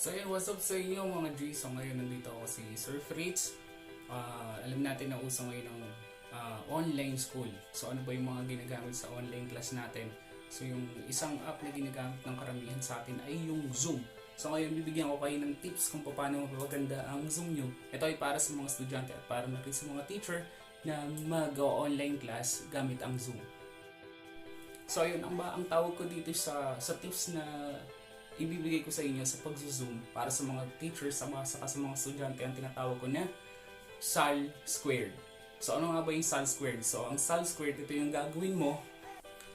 So yun, what's up sa inyo mga G? So ngayon nandito ako si Sir Fritz. Ah, alam natin na uso ngayon ang ah, online school. So ano ba yung mga ginagamit sa online class natin? So yung isang app na ginagamit ng karamihan sa atin ay yung Zoom. So ngayon bibigyan ko kayo ng tips kung paano mapaganda ang Zoom nyo. Ito ay para sa mga estudyante at para na rin sa mga teacher na mag-online class gamit ang Zoom. So ayun, ang, ba, ang tawag ko dito sa, sa tips na ibibigay ko sa inyo sa pag-zoom para sa mga teachers, sa mga, saka sa mga estudyante, ang tinatawag ko na SAL squared. So ano nga ba yung SAL squared? So ang SAL squared, ito yung gagawin mo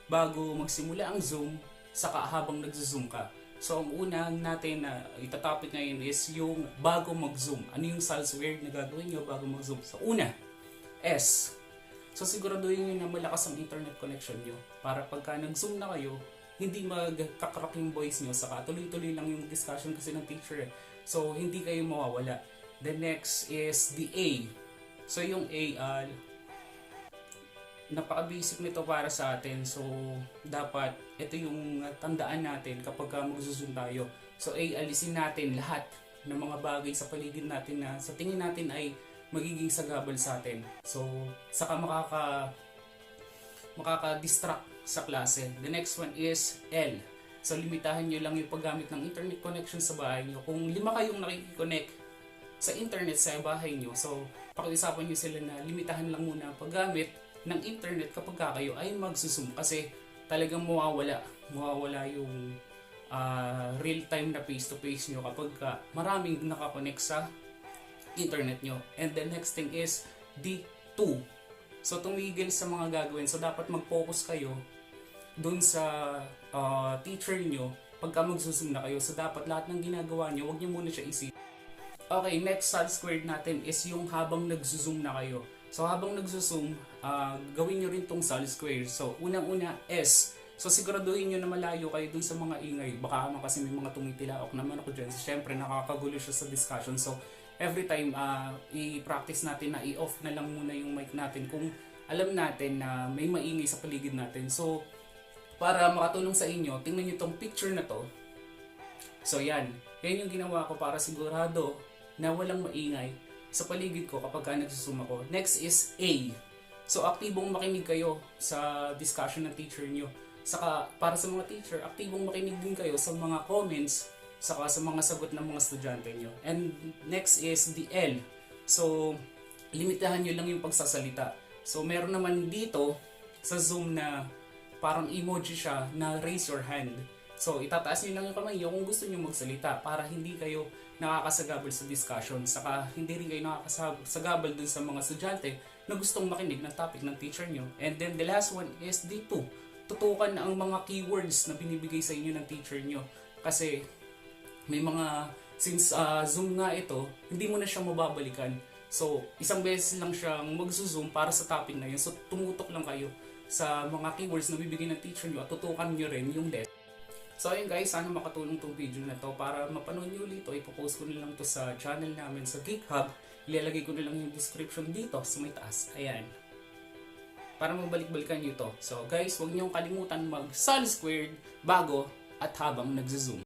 bago magsimula ang Zoom, saka habang nagzo-zoom ka. So ang una natin na itatopic ngayon is yung bago mag-zoom. Ano yung SAL squared na gagawin nyo bago mag-zoom? So una, S. So siguraduhin nyo na malakas ang internet connection nyo para pagka nag-zoom na kayo, hindi magkakrak yung voice nyo saka tuloy-tuloy lang yung discussion kasi ng teacher eh. So hindi kayo mawawala. The next is the A. So yung A, uh, napaka-basic nito para sa atin. So dapat ito yung tandaan natin kapag ka mag-zoom tayo. So A, alisin natin lahat ng mga bagay sa paligid natin na sa tingin natin ay magiging sagabal sa atin. So saka makaka makaka-distract sa klase. The next one is L. So, limitahan nyo lang yung paggamit ng internet connection sa bahay nyo. Kung lima kayong nakikiconnect sa internet sa bahay nyo, so, pakiusapan nyo sila na limitahan lang muna ang paggamit ng internet kapag ka kayo ay magsusum kasi talagang mawawala. Mawawala yung ah, real-time na face-to-face nyo kapag ka maraming nakakonect sa internet nyo. And the next thing is D2. So tumigil sa mga gagawin. So dapat mag-focus kayo dun sa uh, teacher nyo pagka magsusum na kayo. So dapat lahat ng ginagawa nyo, huwag nyo muna siya isip. Okay, next side squared natin is yung habang nagsusum na kayo. So habang nagsusum, uh, gawin nyo rin tong solid square. So unang-una S. So siguraduhin nyo na malayo kayo dun sa mga ingay. Baka naman kasi may mga tumitilaok naman ako dyan. So syempre nakakagulo siya sa discussion. So every time uh, i-practice natin na i-off na lang muna yung mic natin kung alam natin na may maingay sa paligid natin. So para makatulong sa inyo, tingnan nyo tong picture na to. So yan, yan yung ginawa ko para sigurado na walang maingay sa paligid ko kapag ka nagsusum. Next is A. So aktibong makinig kayo sa discussion ng teacher nyo. Saka para sa mga teacher, aktibong makinig din kayo sa mga comments saka sa mga sagot ng mga estudyante nyo. And next is the L. So, limitahan nyo lang yung pagsasalita. So, meron naman dito sa Zoom na parang emoji siya na raise your hand. So, itataas nyo lang yung kamay nyo kung gusto nyo magsalita para hindi kayo nakakasagabal sa discussion. Saka hindi rin kayo nakakasagabal dun sa mga estudyante na gustong makinig ng topic ng teacher nyo. And then the last one is D2. Tutukan ang mga keywords na binibigay sa inyo ng teacher nyo. Kasi may mga, since uh, Zoom nga ito, hindi mo na siya mababalikan. So, isang beses lang siyang magzo-zoom para sa topic na yun. So, tumutok lang kayo sa mga keywords na bibigay ng teacher nyo at tutukan nyo rin yung desk. So ayun guys, sana makatulong tong video na to para mapanood nyo ulit. Ipopost ko na lang to sa channel namin sa Geek Hub. Ilalagay ko na lang yung description dito sa may taas. Ayan. Para mabalik-balikan nyo to. So guys, huwag nyo kalimutan mag-sol squared bago at habang nagzo-zoom.